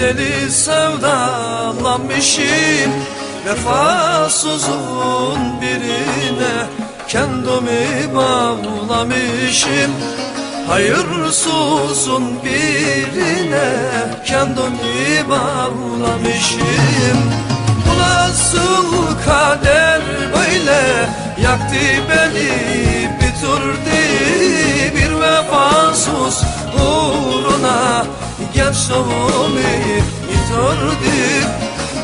deli sevdalanmışım. Vefasızın birine kendimi bağlamışım. Hayırsızın birine kendimi bağlamışım. Bu nasıl kader böyle? Yaktı beni bitirdi Bir vefasız uğruna gençliğimi yitirdi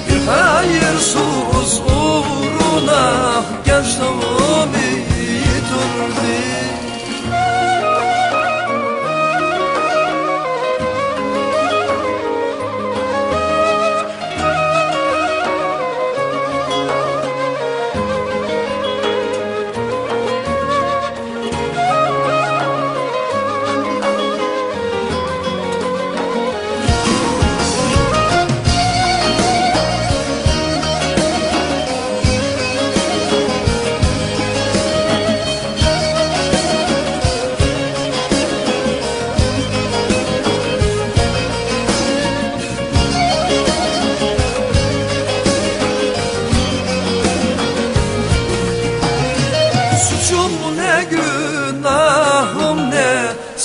Bir hayırsız uğruna. Gençliğimi yitirdi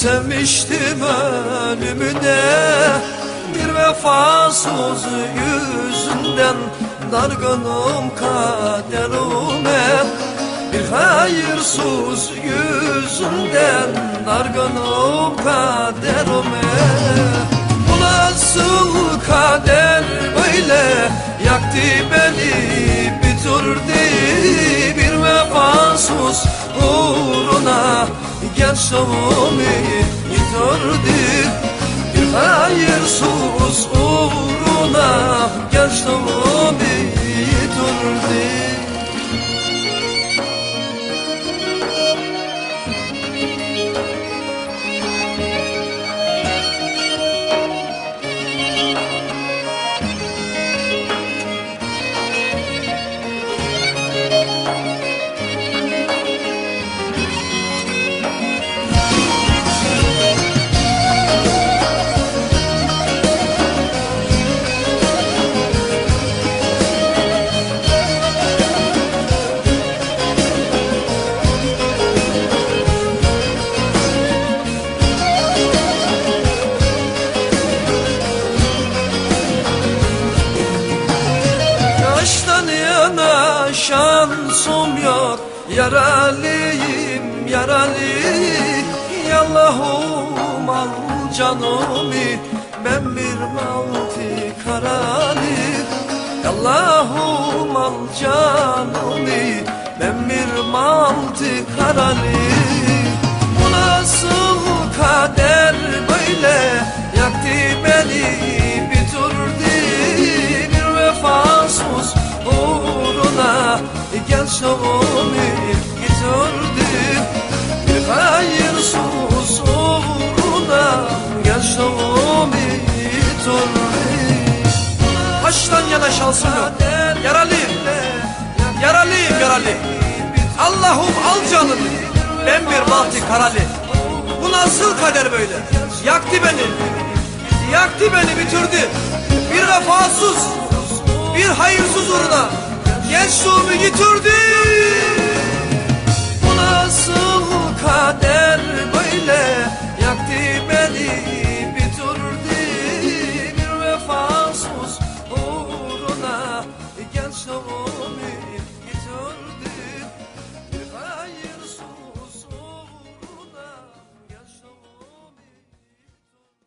Sevmiştim ölümüne. Bir vefasız yüzünden Dargınım kaderime Bir hayırsız yüzünden Dargınım kaderime Bu nasıl kader böyle? Yaktı beni bitirdi bir vefasız uğruna Gençliğimi yitirdi Bir hayırsız uğruna. Gençliğimi yitirdi yana şansım yok Yaralıyım yaralı Yallahum al canımı Ben bir mavti karalı Yallahum al canımı Ben bir mavti karalı Bu nasıl kader gençliğimi yitirdi Bir hayırsız uğruna gençliğimi yitirdi Baştan yana şansım yok. Yaralıyım. Yaralıyım yaralı. Allah'ım al canını. Ben bir bahtı karalı. Bu nasıl kader böyle? Yaktı beni. Yaktı beni bitirdi. Bir vefasız, bir hayırsız uğruna gençliğimi yitirdi. Bu nasıl kader